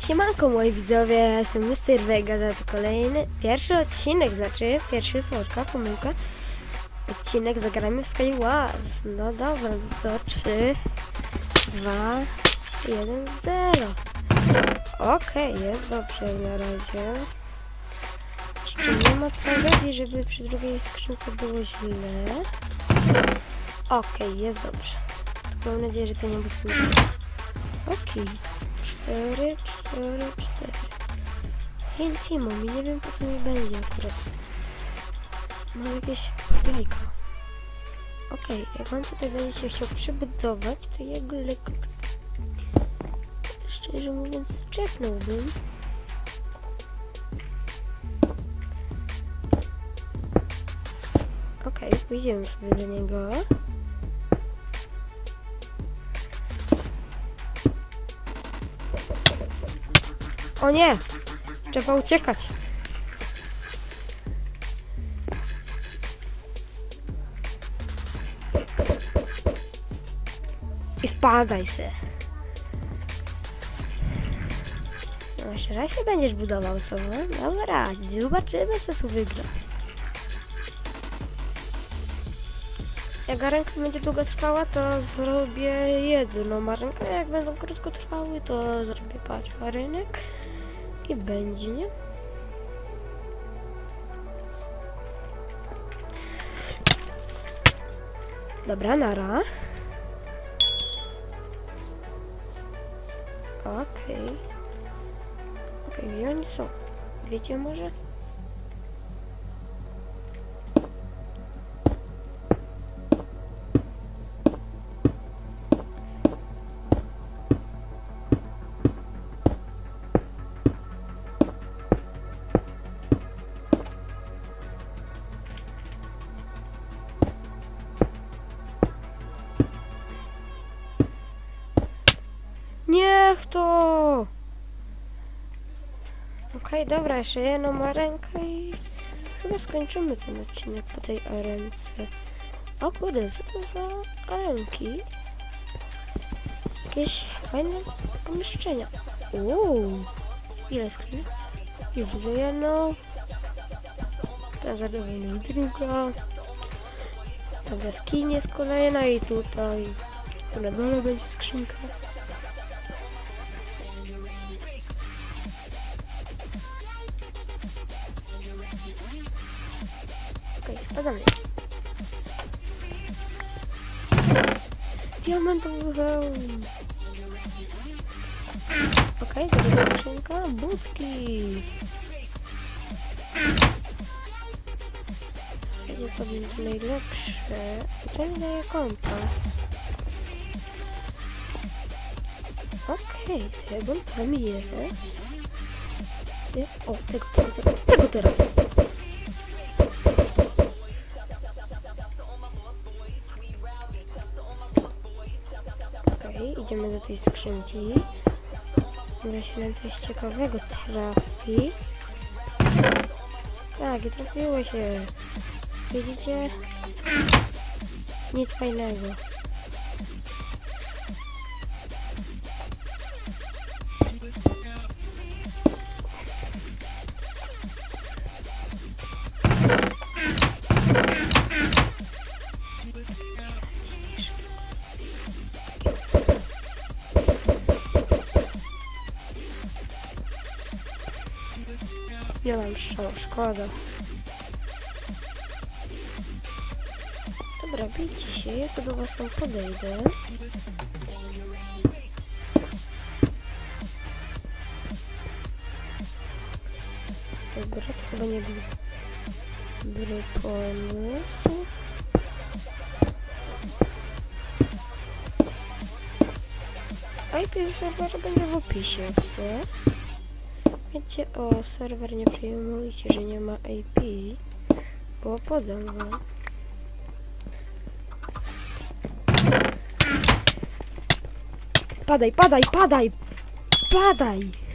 Siemanko moi widzowie, ja jestem Mr. Vega, za to kolejny, pierwszy odcinek, znaczy pierwszy słodka, pomyłka. Odcinek zagramy w Skywars. No dobra, to 3, 2, 1, 0. Okej, jest dobrze na razie. Jeszcze nie ma tragedii, żeby przy drugiej skrzynce było źle. Okej, jest dobrze. Tylko mam nadzieję, że to nie będzie. Okej. Cztery, cztery, cztery. Intimo mi, nie wiem po co mi będzie akurat. Mam jakieś jajko. Okej, jak on tutaj będzie się chciał przybudować, to ja go lekko tak... Szczerze mówiąc, czeknąłbym. Pójdziemy sobie do niego. O nie! Trzeba uciekać. I spadaj se. No jeszcze raz się będziesz budował, co? No? Dobra, zobaczymy, kto tu wygra. Jak arenka będzie długo trwała, to zrobię jedną arenkę. Jak będą krótko trwały, to zrobię patrz arenek. I będzie, nie? Dobra, nara. Okej. Okej, gdzie oni są? Wiecie może? Niech to! Okej, dobra, jeszcze jedną ma rękę i chyba skończymy ten odcinek po tej arence. O kurde, co to za arenki? Jakieś fajne pomieszczenia. Uuu, ile screen? Już widzę jedną. Ta zadowolona druga. Ta jaskinie jest kolejna i tutaj. Tu na dole będzie skrzynka. Okej, spadamy. Diamentowy hełm. Okej, okay, druga skrzynka. Budki. Będzie to będzie najlepsze. Co mi daje kompas? Okej, okay, tego tam jest. O, tego, tego, tego teraz. Okej, idziemy do tej skrzynki. Może się coś ciekawego trafi. Tak, i trafiło się. Widzicie? Nic fajnego. Nie mam strzału, szkoda. Dobra, bijcie się, ja sobie do was tam podejdę. Dobra, to chyba nie był dobry pomysł. IP serwera będzie w opisie, jak. Wiecie, o, serwer nie przejmujcie, że nie ma IP, bo podam wam. Padaj, padaj, padaj! Padaj!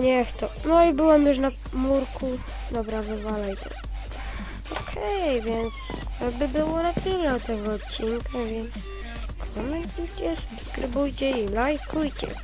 Niech to. No i byłem już na murku. Dobra, wywalaj to. Okej, więc to by było na tyle tego odcinka, więc komentujcie, subskrybujcie i lajkujcie. Pa!